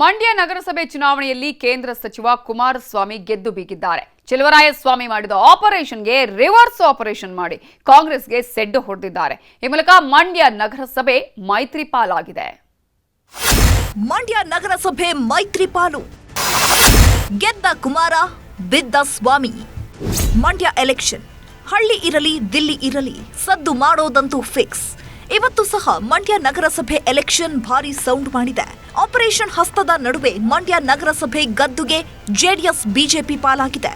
ಮಂಡ್ಯ ನಗರಸಭೆ ಚುನಾವಣೆಯಲ್ಲಿ ಕೇಂದ್ರ ಸಚಿವ ಕುಮಾರಸ್ವಾಮಿ ಗೆದ್ದು ಬೀಗಿದ್ದಾರೆ. ಚೆಲುವರಾಯಸ್ವಾಮಿ ಮಾಡಿದ ಆಪರೇಷನ್ಗೆ ರಿವರ್ಸ್ ಆಪರೇಷನ್ ಮಾಡಿ ಕಾಂಗ್ರೆಸ್ಗೆ ಸೆಡ್ಡು ಹೊಡೆದಿದ್ದಾರೆ. ಈ ಮೂಲಕ ಮಂಡ್ಯ ನಗರಸಭೆ ಮೈತ್ರಿಪಾಲಾಗಿದೆ. ಮಂಡ್ಯ ನಗರಸಭೆ ಮೈತ್ರಿಪಾಲು. ಗೆದ್ದ ಕುಮಾರ, ಬಿದ್ದ ಸ್ವಾಮಿ. ಮಂಡ್ಯ ಎಲೆಕ್ಷನ್. ಹಳ್ಳಿ ಇರಲಿ, ದಿಲ್ಲಿ ಇರಲಿ, ಸದ್ದು ಮಾಡೋದಂತೂ ಫಿಕ್ಸ್ ಇವತ್ತು ಸಹ ಮಂಡ್ಯ ನಗರಸಭೆ ಎಲೆಕ್ಷನ್ ಭಾರಿ ಸೌಂಡ್ ಮಾಡಿದೆ. ಆಪರೇಷನ್ ಹಸ್ತದ ನಡುವೆ ಮಂಡ್ಯ ನಗರಸಭೆ ಗದ್ದುಗೆ ಜೆಡಿಎಸ್, ಬಿಜೆಪಿ ಪಾಲಾಗಿದೆ.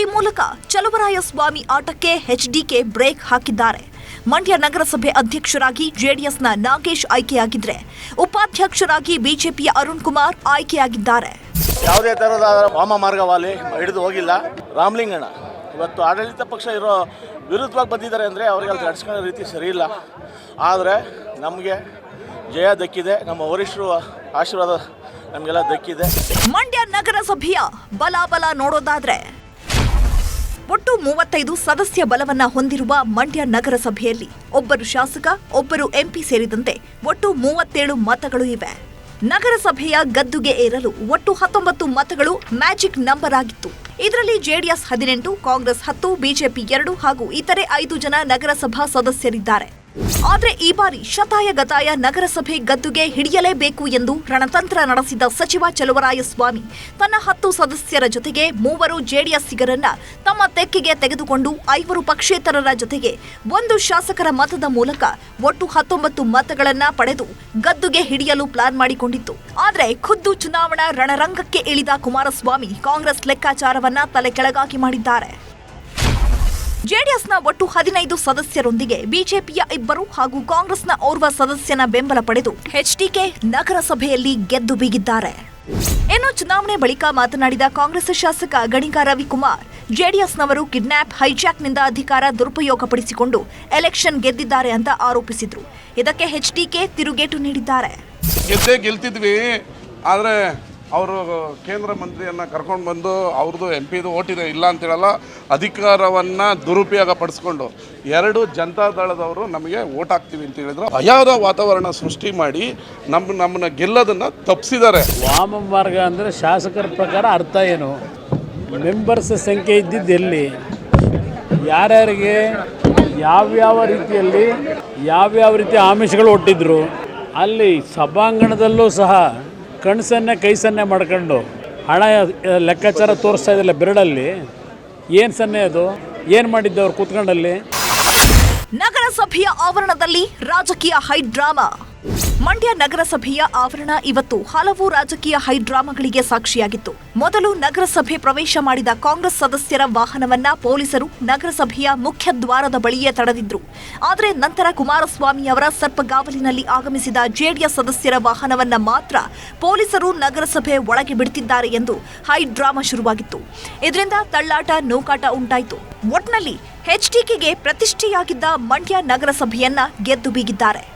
ಈ ಮೂಲಕ ಚಲುವರಾಯಸ್ವಾಮಿ ಆಟಕ್ಕೆ ಎಚ್ಡಿಕೆ ಬ್ರೇಕ್ ಹಾಕಿದ್ದಾರೆ. ಮಂಡ್ಯ ನಗರಸಭೆ ಅಧ್ಯಕ್ಷರಾಗಿ ಜೆಡಿಎಸ್ನ ನಾಗೇಶ್ ಆಯ್ಕೆಯಾಗಿದ್ರೆ, ಉಪಾಧ್ಯಕ್ಷರಾಗಿ ಬಿಜೆಪಿಯ ಅರುಣ್ ಕುಮಾರ್ ಆಯ್ಕೆಯಾಗಿದ್ದಾರೆ. ಯಾವುದೇ ತರಹದ ವಾಮ ಮಾರ್ಗವಾಲಿ ಹಿಡಿದು ಹೋಗಿಲ್ಲ. ರಾಮಲಿಂಗಣ್ಣ. ಇವತ್ತು ಆಡಳಿತ ಪಕ್ಷ ಇರೋ ವಿರುದ್ಧವಾಗಿ ಬಂದಿದ್ದಾರೆ ಅಂದರೆ ಅವರಿಗೆ ಅಲ್ಲಿ ನಡ್ಸ್ಕೊಳ್ಳೋ ರೀತಿ ಸರಿ ಇಲ್ಲ. ಆದರೆ ನಮಗೆ ಜಯ ದಕ್ಕಿದೆ. ನಮ್ಮ ವರಿಷ್ಠರು ಆಶೀರ್ವಾದ ನಮಗೆಲ್ಲ ದಕ್ಕಿದೆ. ಮಂಡ್ಯ ನಗರಸಭೆಯ ಬಲಾಬಲ ನೋಡೋದಾದ್ರೆ ಒಟ್ಟು ಮೂವತ್ತೈದು ಸದಸ್ಯ ಬಲವನ್ನ ಹೊಂದಿರುವ ಮಂಡ್ಯ ನಗರಸಭೆಯಲ್ಲಿ ಒಬ್ಬರು ಶಾಸಕ, ಒಬ್ಬರು ಎಂಪಿ ಸೇರಿದಂತೆ ಒಟ್ಟು ಮೂವತ್ತೇಳು ಮತಗಳು ಇವೆ. ನಗರಸಭೆಯ ಗದ್ದುಗೆ ಏರಲು ಒಟ್ಟು ಹತ್ತೊಂಬತ್ತು ಮತಗಳು ಮ್ಯಾಜಿಕ್ ನಂಬರ್ ಆಗಿತ್ತು. ಇದರಲ್ಲಿ ಜೆಡಿಎಸ್ ಹದಿನೆಂಟು, ಕಾಂಗ್ರೆಸ್ ಹತ್ತು, ಬಿಜೆಪಿ ಎರಡು ಹಾಗೂ ಇತರೆ ಐದು ಜನ ನಗರಸಭಾ ಸದಸ್ಯರಿದ್ದಾರೆ. ಆದ್ರೆ ಈ ಬಾರಿ ಶತಾಯ ಗತಾಯ ನಗರಸಭೆ ಗದ್ದುಗೆ ಹಿಡಿಯಲೇಬೇಕು ಎಂದು ರಣತಂತ್ರ ನಡೆಸಿದ ಸಚಿವ ಚಲುವರಾಯಸ್ವಾಮಿ, ತನ್ನ ಹತ್ತು ಸದಸ್ಯರ ಜೊತೆಗೆ ಮೂವರು ಜೆಡಿಎಸ್ಸಿಗರನ್ನ ತಮ್ಮ ತೆಕ್ಕೆಗೆ ತೆಗೆದುಕೊಂಡು ಐವರು ಪಕ್ಷೇತರರ ಜೊತೆಗೆ ಒಂದು ಶಾಸಕರ ಮತದ ಮೂಲಕ ಒಟ್ಟು ಹತ್ತೊಂಬತ್ತು ಮತಗಳನ್ನ ಪಡೆದು ಗದ್ದುಗೆ ಹಿಡಿಯಲು ಪ್ಲಾನ್ ಮಾಡಿಕೊಂಡಿತ್ತು. ಆದರೆ ಖುದ್ದು ಚುನಾವಣಾ ರಣರಂಗಕ್ಕೆ ಇಳಿದ ಕುಮಾರಸ್ವಾಮಿ ಕಾಂಗ್ರೆಸ್ ಲೆಕ್ಕಾಚಾರವನ್ನ ತಲೆ ಕೆಳಗಾಗಿ ಮಾಡಿದ್ದಾರೆ. ಜೆಡಿಎಸ್ನ ಒಟ್ಟು ಹದಿನೈದು ಸದಸ್ಯರೊಂದಿಗೆ ಬಿಜೆಪಿಯ ಇಬ್ಬರು ಹಾಗೂ ಕಾಂಗ್ರೆಸ್ನ ಓರ್ವ ಸದಸ್ಯನ ಬೆಂಬಲ ಪಡೆದು ಎಚ್ಡಿಕೆ ನಗರಸಭೆಯಲ್ಲಿ ಗೆದ್ದು ಬೀಗಿದ್ದಾರೆ. ಇನ್ನು ಚುನಾವಣೆ ಬಳಿಕ ಮಾತನಾಡಿದ ಕಾಂಗ್ರೆಸ್ ಶಾಸಕ ಗಣಿಗ ರವಿಕುಮಾರ್, ಜೆಡಿಎಸ್ನವರು ಕಿಡ್ನಾಪ್, ಹೈಜಾಕ್ನಿಂದ ಅಧಿಕಾರ ದುರುಪಯೋಗಪಡಿಸಿಕೊಂಡು ಎಲೆಕ್ಷನ್ ಗೆದ್ದಿದ್ದಾರೆ ಅಂತ ಆರೋಪಿಸಿದ್ರು. ಇದಕ್ಕೆ ಎಚ್ಡಿಕೆ ತಿರುಗೇಟು ನೀಡಿದ್ದಾರೆ. ಗೆದ್ದೇ ಗೆಲ್ತಿದ್ವಿ, ಆದರೆ ಅವರು ಕೇಂದ್ರ ಮಂತ್ರಿಯನ್ನು ಕರ್ಕೊಂಡು ಬಂದು ಅವ್ರದ್ದು ಎಂ ಪಿದು ಓಟಿದೆ ಇಲ್ಲ ಅಂತೇಳಲ್ಲ ಅಧಿಕಾರವನ್ನು ದುರುಪಯೋಗ ಪಡಿಸ್ಕೊಂಡು ಎರಡು ಜನತಾ ದಳದವರು ನಮಗೆ ಓಟ್ ಹಾಕ್ತೀವಿ ಅಂತ ಹೇಳಿದ್ರು. ಅಯಾದ ವಾತಾವರಣ ಸೃಷ್ಟಿ ಮಾಡಿ ನಮ್ಮ ನಮ್ಮನ್ನ ಗೆಲ್ಲೋದನ್ನು ತಪ್ಪಿಸಿದ್ದಾರೆ ವಾಮ ಮಾರ್ಗ ಅಂದರೆ ಶಾಸಕರ ಪ್ರಕಾರ ಅರ್ಥ ಏನು? ಮೆಂಬರ್ಸ್ ಸಂಖ್ಯೆ ಇದ್ದಿದ್ದು ಎಲ್ಲಿ? ಯಾರ್ಯಾರಿಗೆ? ಯಾವ್ಯಾವ ರೀತಿಯಲ್ಲಿ? ಯಾವ್ಯಾವ ರೀತಿ ಆಮಿಷಗಳು ಒಟ್ಟಿದ್ರು ಅಲ್ಲಿ ಸಭಾಂಗಣದಲ್ಲೂ ಸಹ ಕಣ್ಸನ್ನೆ ಕೈ ಸನ್ನೆ ಮಾಡ್ಕೊಂಡು ಹಣ ಲೆಕ್ಕಾಚಾರ ತೋರಿಸ್ತಾ ಇದ್ದಿಲ್ಲ ಬೆರಡಲ್ಲಿ. ಏನು ಸನ್ನೆ ಅದು? ಏನು ಮಾಡಿದ್ದೆ ಅವ್ರು ಕೂತ್ಕೊಂಡಲ್ಲಿ? ನಗರಸಭೆಯ ಆವರಣದಲ್ಲಿ ರಾಜಕೀಯ ಹೈಡ್ರಾಮಾ. ಮಂಡ್ಯ ನಗರಸಭೆಯ ಆವರಣ ಇವತ್ತು ಹಲವು ರಾಜಕೀಯ ಹೈಡ್ರಾಮಾಗಳಿಗೆ ಸಾಕ್ಷಿಯಾಗಿತ್ತು. ಮೊದಲು ನಗರಸಭೆ ಪ್ರವೇಶ ಮಾಡಿದ ಕಾಂಗ್ರೆಸ್ ಸದಸ್ಯರ ವಾಹನವನ್ನ ಪೊಲೀಸರು ನಗರಸಭೆಯ ಮುಖ್ಯ ದ್ವಾರದ ಬಳಿಯೇ ತಡೆದಿದ್ರು. ಆದರೆ ನಂತರ ಕುಮಾರಸ್ವಾಮಿ ಅವರ ಸರ್ಪಗಾವಲಿನಲ್ಲಿ ಆಗಮಿಸಿದ ಜೆಡಿಎಸ್ ಸದಸ್ಯರ ವಾಹನವನ್ನ ಮಾತ್ರ ಪೊಲೀಸರು ನಗರಸಭೆ ಒಳಗೆ ಬಿಡ್ತಿದ್ದಾರೆ ಎಂದು ಹೈಡ್ರಾಮಾ ಶುರುವಾಗಿತ್ತು. ಇದರಿಂದ ತಳ್ಳಾಟ, ನೂಕಾಟ ಉಂಟಾಯಿತು. ಒಟ್ನಲ್ಲಿ ಎಚ್ಡಿಕೆಗೆ ಪ್ರತಿಷ್ಠೆಯಾಗಿದ್ದ ಮಂಡ್ಯ ನಗರಸಭೆಯನ್ನ ಗೆದ್ದು ಬೀಗಿದ್ದಾರೆ.